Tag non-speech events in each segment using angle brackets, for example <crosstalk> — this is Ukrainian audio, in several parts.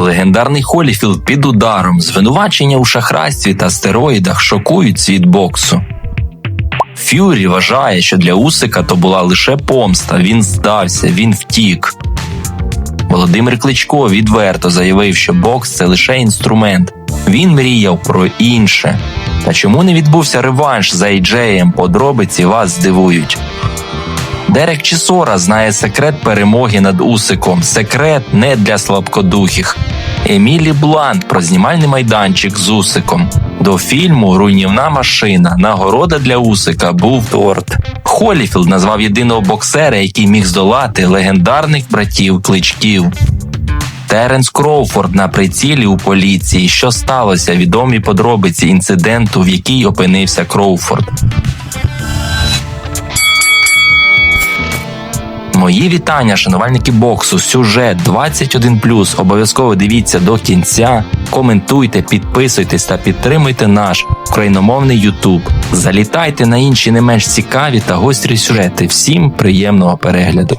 Легендарний Холіфілд під ударом, звинувачення у шахрайстві та стероїдах шокують світ боксу. Ф'юрі вважає, що для Усика то була лише помста, він здався, він втік. Володимир Кличко відверто заявив, що бокс це лише інструмент. Він мріяв про інше. Та чому не відбувся реванш за Ейджеєм? Подробиці вас здивують. Дерек Чісора знає секрет перемоги над Усиком. Секрет не для слабкодухих. Емілі Блант про знімальний майданчик з Усиком. До фільму Руйнівна машина. Нагорода для Усика був торт. Холіфілд назвав єдиного боксера, який міг здолати легендарних братів кличків. Теренс Кроуфорд на прицілі у поліції. Що сталося? Відомі подробиці інциденту, в якій опинився Кроуфорд. Мої вітання, шанувальники боксу. Сюжет 21+. Обов'язково дивіться до кінця. Коментуйте, підписуйтесь та підтримуйте наш україномовний Ютуб. Залітайте на інші не менш цікаві та гострі сюжети. Всім приємного перегляду.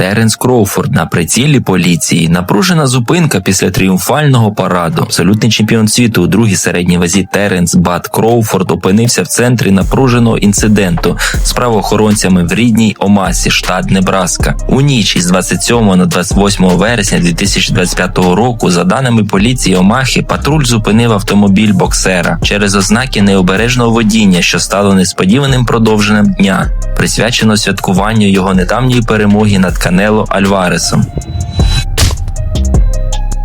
Теренс Кроуфорд на прицілі поліції. Напружена зупинка після тріумфального параду. Абсолютний чемпіон світу у другій середній вазі Теренс Бат Кроуфорд опинився в центрі напруженого інциденту з правоохоронцями в рідній Омасі, штат Небраска. У ніч із 27 на 28 вересня 2025 року, за даними поліції Омахи, патруль зупинив автомобіль боксера через ознаки необережного водіння, що стало несподіваним продовженням дня, присвячено святкуванню його недавньої перемоги над Канело Альваресом.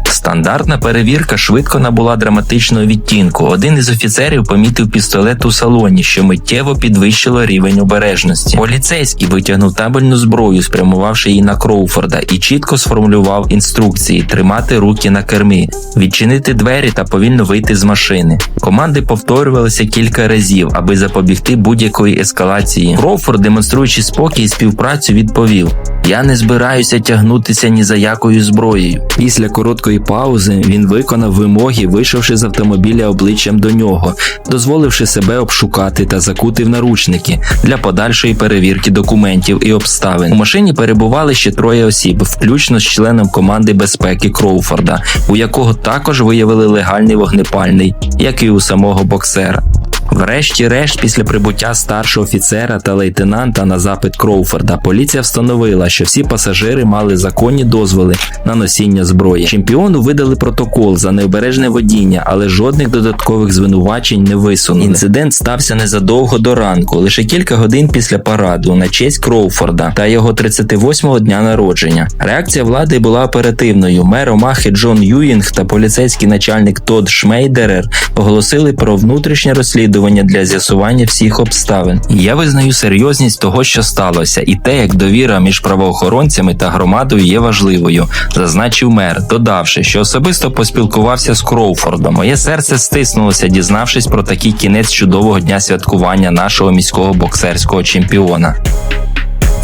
Стандартна перевірка швидко набула драматичного відтінку. Один із офіцерів помітив пістолет у салоні, що миттєво підвищило рівень обережності. Поліцейський витягнув табельну зброю, спрямувавши її на Кроуфорда, і чітко сформулював інструкції: тримати руки на кермі, відчинити двері та повільно вийти з машини. Команди повторювалися кілька разів, аби запобігти будь-якої ескалації. Кроуфорд, демонструючи спокій і співпрацю, відповів: Я не збираюся тягнутися ні за якою зброєю. Після короткої паузи він виконав вимоги, вийшовши з автомобіля обличчям до нього, дозволивши себе обшукати та закути в наручники для подальшої перевірки документів і обставин. У машині перебували ще троє осіб, включно з членом команди безпеки Кроуфорда, у якого також виявили легальний вогнепальний, як і у самого боксера. Врешті-решт, після прибуття старшого офіцера та лейтенанта на запит Кроуфорда, поліція встановила, що всі пасажири мали законні дозволи на носіння зброї. Чемпіону видали протокол за необережне водіння, але жодних додаткових звинувачень не висунули. Інцидент стався незадовго до ранку, лише кілька годин після параду на честь Кроуфорда та його 38-го дня народження. Реакція влади була оперативною. Мер Омахи Джон Юїнг та поліцейський начальник Тодд Шмейдерер оголосили про внутрішнє розслідування для з'ясування всіх обставин. Я визнаю серйозність того, що сталося, і те, як довіра між правоохоронцями та громадою є важливою, зазначив мер, додавши, що особисто поспілкувався з Кроуфордом. Моє серце стиснулося, дізнавшись про такий кінець чудового дня святкування нашого міського боксерського чемпіона.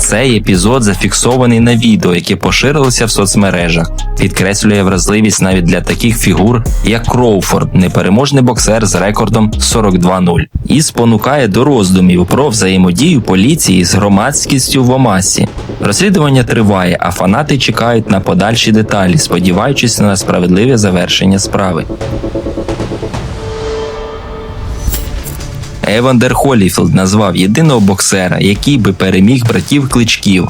Цей епізод зафіксований на відео, яке поширилося в соцмережах, підкреслює вразливість навіть для таких фігур, як Кроуфорд, непереможний боксер з рекордом 42-0, і спонукає до роздумів про взаємодію поліції з громадськістю в Омасі. Розслідування триває, а фанати чекають на подальші деталі, сподіваючись на справедливе завершення справи. Евандер Холіфілд назвав єдиного боксера, який би переміг братів кличків.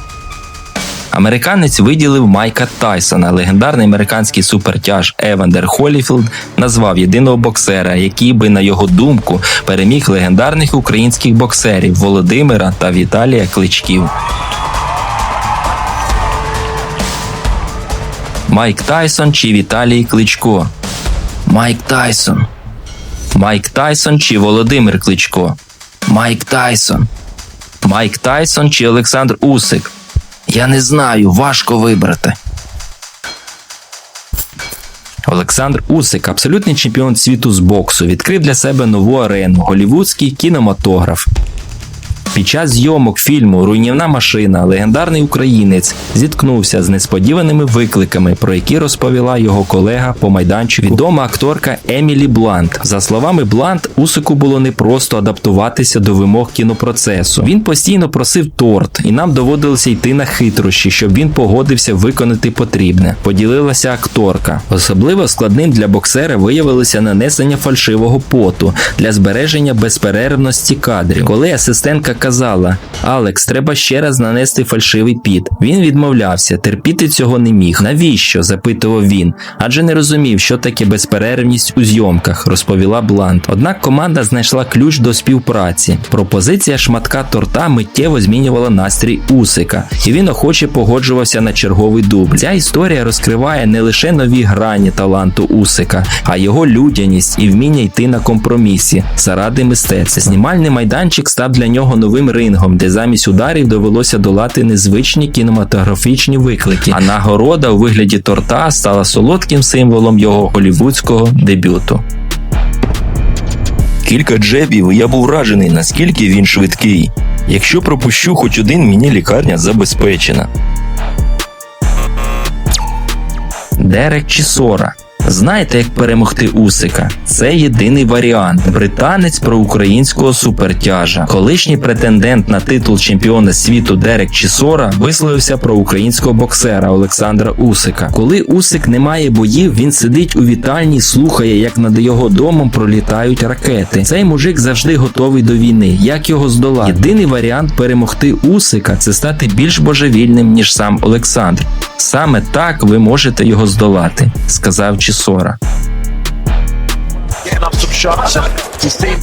Американець виділив Майка Тайсона. Легендарний американський супертяж Евандер Холіфілд назвав єдиного боксера, який би, на його думку, переміг легендарних українських боксерів Володимира та Віталія Кличків. Майк Тайсон чи Віталій Кличко? Майк Тайсон. Майк Тайсон чи Володимир Кличко? Майк Тайсон. Майк Тайсон чи Олександр Усик? Я не знаю, важко вибрати. Олександр Усик, абсолютний чемпіон світу з боксу, відкрив для себе нову арену голівудський кінематограф. Під час зйомок фільму Руйнівна машина легендарний українець зіткнувся з несподіваними викликами, про які розповіла його колега по майданчику, відома акторка Емілі Блант. За словами Блант, Усику було непросто адаптуватися до вимог кінопроцесу. Він постійно просив торт, і нам доводилося йти на хитрощі, щоб він погодився виконати потрібне. Поділилася акторка. Особливо складним для боксера виявилося нанесення фальшивого поту для збереження безперервності кадрів. Коли асистентка казала: Алекс, треба ще раз нанести фальшивий піт. Він відмовлявся, терпіти цього не міг. Навіщо? запитував він, адже не розумів, що таке безперервність у зйомках, розповіла Блант. Однак команда знайшла ключ до співпраці. Пропозиція шматка торта миттєво змінювала настрій Усика, і він охоче погоджувався на черговий дубль. Ця історія розкриває не лише нові грані таланту Усика, а його людяність і вміння йти на компромісі заради мистецтва. Знімальний майданчик став для нього новим рингом, де замість ударів довелося долати незвичні кінематографічні виклики. А нагорода у вигляді торта стала солодким символом його голівудського дебюту. Кілька джебів, і я був вражений, наскільки він швидкий. Якщо пропущу хоч один, мені лікарня забезпечена. Дерек Чісора. Знаєте, як перемогти Усика? Це єдиний варіант. Британець про українського супертяжа. Колишній претендент на титул чемпіона світу Дерек Чісора висловився про українського боксера Олександра Усика. Коли Усик не має боїв, він сидить у вітальні, слухає, як над його домом пролітають ракети. Цей мужик завжди готовий до війни. Як його здолати? Єдиний варіант перемогти Усика це стати більш божевільним ніж сам Олександр. Саме так ви можете його здолати, сказав Чісора. See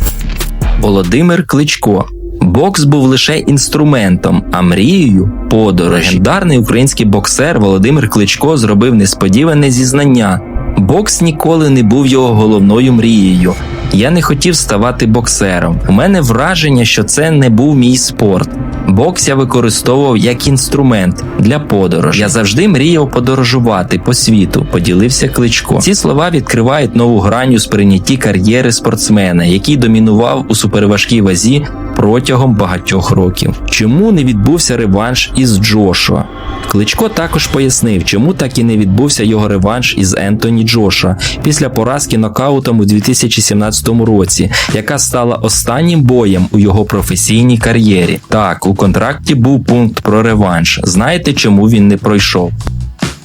Володимир Кличко. Бокс був лише інструментом, а мрією подорож. Легендарний український боксер Володимир Кличко зробив несподіване зізнання. Бокс ніколи не був його головною мрією. Я не хотів ставати боксером. У мене враження, що це не був мій спорт. Бокс я використовував як інструмент для подорожі. Я завжди мріяв подорожувати по світу, поділився Кличко. Ці слова відкривають нову грань у сприйнятті кар'єри спортсмена, який домінував у суперважкій вазі протягом багатьох років. Чому не відбувся реванш із Джошуа? Кличко також пояснив, чому так і не відбувся його реванш із Ентоні Джошуа після поразки нокаутом у 2017 році, яка стала останнім боєм у його професійній кар'єрі. Так, у контракті був пункт про реванш. Знаєте, чому він не пройшов?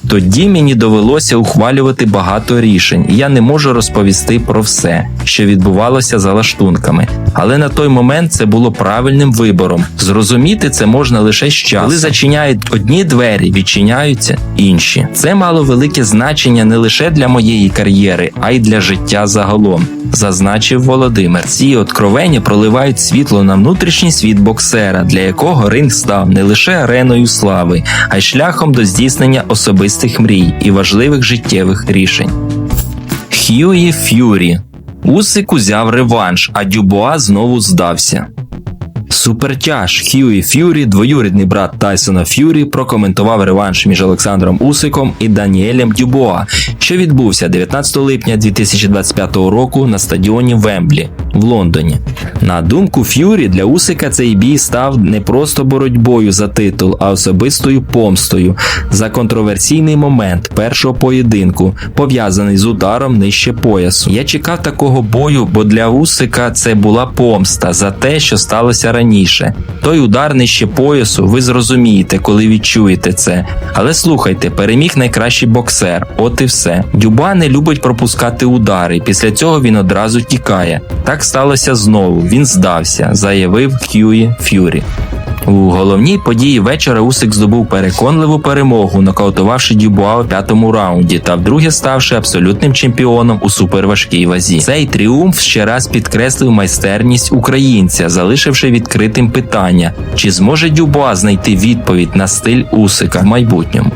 Тоді мені довелося ухвалювати багато рішень, і я не можу розповісти про все, що відбувалося за лаштунками. Але на той момент це було правильним вибором. Зрозуміти це можна лише з часом. Коли зачиняють одні двері, відчиняються інші. Це мало велике значення не лише для моєї кар'єри, а й для життя загалом. Зазначив Володимир. Ці откровення проливають світло на внутрішній світ боксера, для якого ринг став не лише ареною слави, а й шляхом до здійснення особистих мрій і важливих життєвих рішень. Хьюї Ф'юрі Усик узяв реванш, а Дюбуа знову здався. Супертяж Хьюі Ф'юрі, двоюрідний брат Тайсона Ф'юрі, прокоментував реванш між Олександром Усиком і Даніелем Дюбоа, що відбувся 19 липня 2025 року на стадіоні Вемблі в Лондоні. На думку Ф'юрі, для Усика цей бій став не просто боротьбою за титул, а особистою помстою за контроверсійний момент першого поєдинку, пов'язаний з ударом нижче поясу. Я чекав такого бою, бо для Усика це була помста за те, що сталося раніше. Той удар нижче поясу, ви зрозумієте, коли відчуєте це. Але слухайте, переміг найкращий боксер, от і все. Дюба не любить пропускати удари. Після цього він одразу тікає. Так сталося знову. Він здався, заявив Кьюї Ф'юрі. У головній події вечора Усик здобув переконливу перемогу, нокаутувавши Дюбуа у п'ятому раунді та вдруге ставши абсолютним чемпіоном у суперважкій вазі. Цей тріумф ще раз підкреслив майстерність українця, залишивши відкритим питання, чи зможе Дюбуа знайти відповідь на стиль Усика в майбутньому.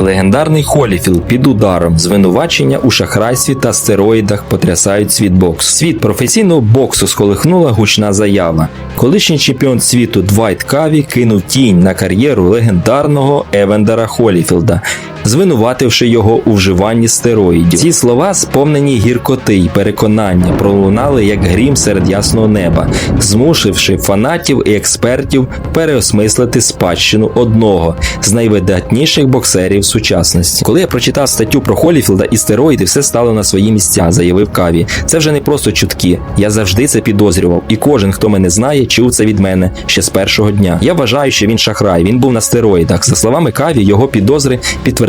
Легендарний Холіфілд під ударом, звинувачення у шахрайстві та стероїдах потрясають світ боксу. Світ професійного боксу сколихнула гучна заява. Колишній чемпіон світу Двайт Каві кинув тінь на кар'єру легендарного Евендера Холіфілда. Звинувативши його у вживанні стероїдів. Ці слова, сповнені гіркоти й переконання, пролунали як грім серед ясного неба, змусивши фанатів і експертів переосмислити спадщину одного з найвидатніших боксерів сучасності. Коли я прочитав статтю про Холіфілда і стероїди, все стало на свої місця, заявив Каві. Це вже не просто чутки. Я завжди це підозрював, і кожен, хто мене знає, чув це від мене ще з першого дня. Я вважаю, що він шахрай. Він був на стероїдах. За словами Каві, його підозри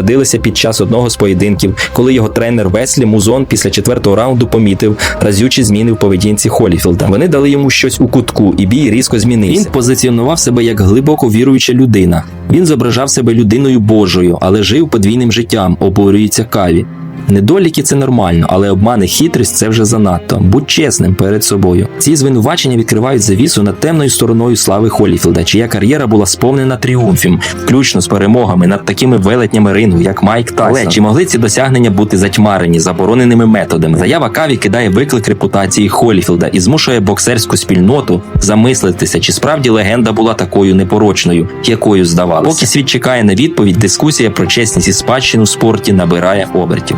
підтвердилися під час одного з поєдинків, коли його тренер Веслі Музон після четвертого раунду помітив разючі зміни в поведінці Холіфілда. Вони дали йому щось у кутку, і бій різко змінився. Він позиціонував себе як глибоко віруюча людина. Він зображав себе людиною Божою, але жив подвійним життям, обурюється Каві. Недоліки це нормально, але обман і хитрість це вже занадто. Будь чесним перед собою. Ці звинувачення відкривають завісу над темною стороною слави Холіфілда, чия кар'єра була сповнена тріумфів, включно з перемогами над такими велетнями рингу, як Майк Тайсон. Але чи могли ці досягнення бути затьмарені забороненими методами? Заява Каві кидає виклик репутації Холіфілда і змушує боксерську спільноту замислитися, чи справді легенда була такою непорочною, якою здавалося. Поки світ чекає на відповідь, дискусія про чесність і спадщину в спорті набирає обертів.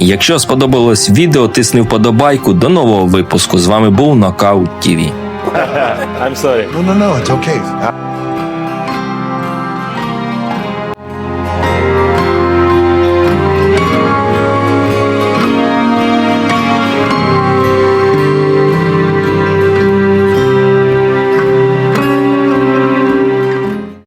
Якщо сподобалось відео, тисни вподобайку. До нового випуску. З вами був Нокаут ТІВІ. <laughs> No, no, no, it's okay.